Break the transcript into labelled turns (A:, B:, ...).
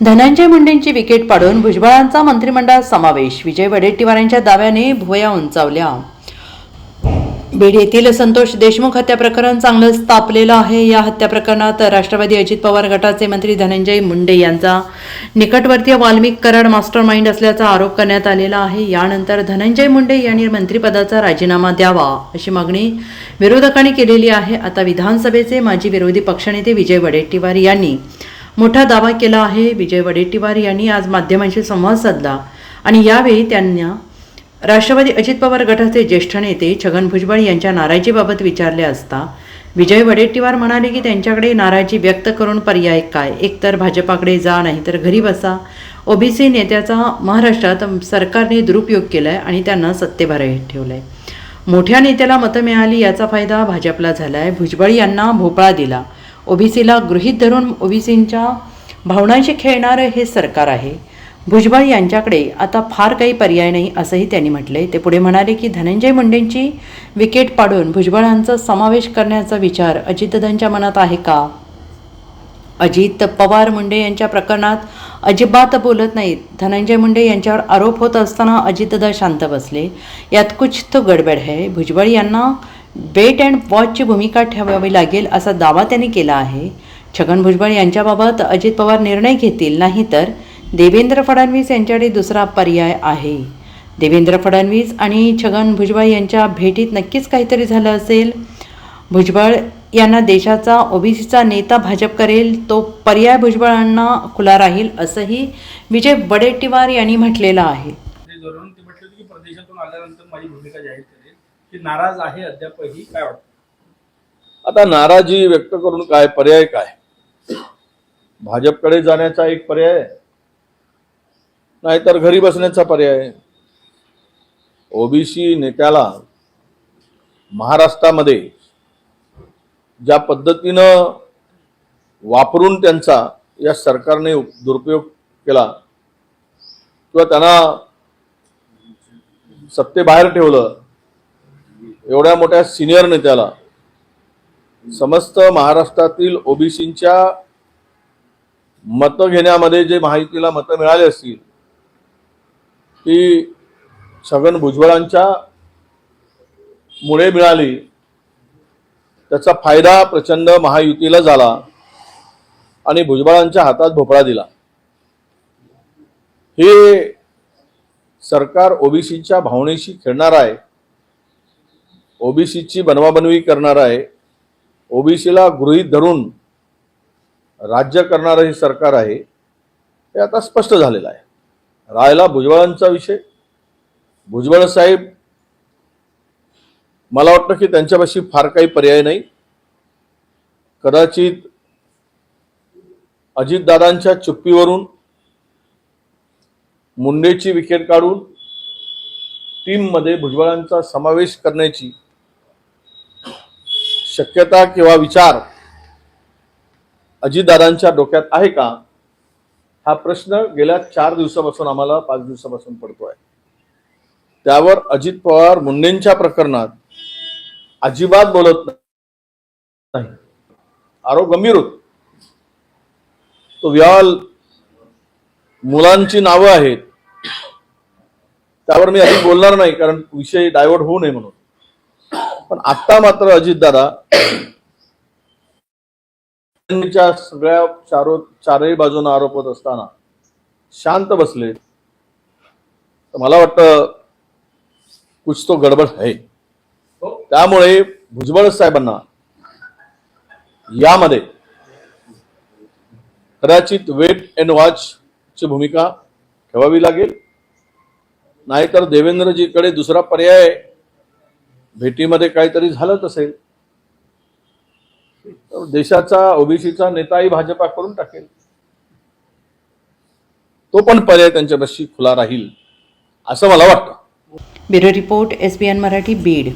A: Dhananjay मुंडेंची wicket पाडून भुजबळांचा मंत्रिमंडळात समावेश. विजय वडेट्टीवार यांच्या दाव्याने भुवया उंचावल्या. बीड येथील संतोष देशमुख हत्या प्रकरण चांगलंच तापलेलं आहे. या हत्या प्रकरणात राष्ट्रवादी अजित पवार गटाचे मंत्री धनंजय मुंडे यांचा निकटवर्तीय वाल्मिक कराड मास्टर माइंड असल्याचा आरोप करण्यात आलेला आहे. यानंतर धनंजय मुंडे यांनी मंत्रिपदाचा राजीनामा द्यावा अशी मागणी विरोधकांनी केलेली आहे. आता विधानसभेचे माजी विरोधी पक्षनेते विजय वडेट्टीवार यांनी मोठा दावा केला आहे. विजय वडेट्टीवार यांनी आज माध्यमांशी संवाद साधला आणि यावेळी त्यांना राष्ट्रवादी अजित पवार गटाचे ज्येष्ठ नेते छगन भुजबळ यांच्या नाराजीबाबत विचारले असता विजय वडेट्टीवार म्हणाले की त्यांच्याकडे नाराजी व्यक्त करून पर्याय काय? एकतर भाजपाकडे जा नाही तर घरी बसा. ओबीसी नेत्याचा महाराष्ट्रात सरकारने दुरुपयोग केला आहे आणि त्यांना सत्तेबाहेर आहे मोठ्या नेत्याला मतं मिळाली याचा फायदा भाजपला झाला आहे भुजबळ यांना भोपळा दिला. ओबीसीला गृहीत धरून ओबीसींच्या भावनांशी खेळणारं हे सरकार आहे. भुजबळ यांच्याकडे आता फार काही पर्याय नाही असंही त्यांनी म्हटलंय. ते पुढे म्हणाले की धनंजय मुंडेंची विकेट पाडून भुजबळांचा समावेश करण्याचा विचार अजितदादांच्या मनात आहे का? अजित पवार मुंडे यांच्या प्रकरणात अजिबात बोलत नाहीत. धनंजय मुंडे यांच्यावर आरोप होत असताना अजितदा शांत बसले. यात कुछ तो गडबड है. भुजबळ यांना वेट अँड वॉचची भूमिका ठेवावी लागेल असा दावा त्यांनी केला आहे. छगन भुजबळ यांच्याबाबत अजित पवार निर्णय घेतील नाही तर देवेंद्र फडणवीस यांच्याकडे दुसरा पर्याय आहे. देवेंद्र फडणवीस आणि छगन भुजबळ यांच्या भेटीत नक्कीच काहीतरी झालं असेल. भुजबळ यांना देशाचा ओबीसीचा नेता भाजप करेल तो पर्याय भुजबळांना खुला राहील असंही विजय वडेट्टीवार यांनी म्हटलेलं आहे.
B: की नाराज आहे अद्यापही काय वाटतं?
C: आता नाराजी व्यक्त करून काय पर्याय काय? भाजपकडे जाण्याचा एक पर्याय नाहीतर घरी बसण्याचा पर्याय ओबीसी नेत्याला महाराष्ट्रामध्ये ज्या पद्धतीनं वापरून त्यांचा या सरकारने दुरुपयोग केला किंवा त्यांना सत्तेबाहेर ठेवलं एवढ्या मोठ्या सिनियर नेत्याला. समस्त महाराष्ट्रातील ओबीसींच्या मतं घेण्यामध्ये जे माहितीला मतं मिळाली असतील ती छगन भुजबळांच्या मुळे मिळाली. त्याचा फायदा प्रचंड महायुतीला झाला आणि भुजबळांच्या हातात भोपळा दिला. हे सरकार ओबीसीच्या भावनेशी खेळणार आहे. ओबीसीची बनवाबनवी करणार आहे. ओबीसीला गृहीत धरून राज्य करणारं हे सरकार आहे हे आता स्पष्ट झालेलं आहे. राहिला भुजबळांचा विषय. भुजबळ साहेब मला वाटतं की त्यांच्यापाशी फार काही पर्याय नाही. कदाचित अजितदादांच्या चुप्पीवरून मुंडेची विकेट काढून टीममध्ये भुजबळांचा समावेश करण्याची शक्यता किंवा विचार अजितदादांच्या डोक्यात आहे का? हा प्रश्न गेल्या चार दिवसापासून आम्हाला पाच दिवसापासून पडतोय. त्यावर अजित पवार मुंडेंच्या प्रकरणात अजिबात बोलत नाही. आरोप गंभीर होत. तो व्याल मुलांची नावं आहेत. त्यावर मी अधिक बोलणार नाही कारण विषय डायव्हर्ट होऊ नये म्हणून. पण आता मात्र अजितदादा त्यांच्या सगळ्या चारो चारही बाजूने आरोप होत असताना शांत बसले. तर मला वाटतं कुछ तो गडबड आहे त्यामुळे भुजबळ साहेबांना यामध्ये कदाचित वेट अँड वॉच ची भूमिका ठेवावी लागेल. नाहीतर देवेंद्रजीकडे दुसरा पर्याय भेटीमध्ये काहीतरी झालंच असेल. देशाचा ओबीसीचा नेताही भाजपा करून टाकेल. तो पण पर्याय त्यांच्यापाशी खुला राहील असं मला वाटतं.
A: Bureau report S B N Marathi Beed.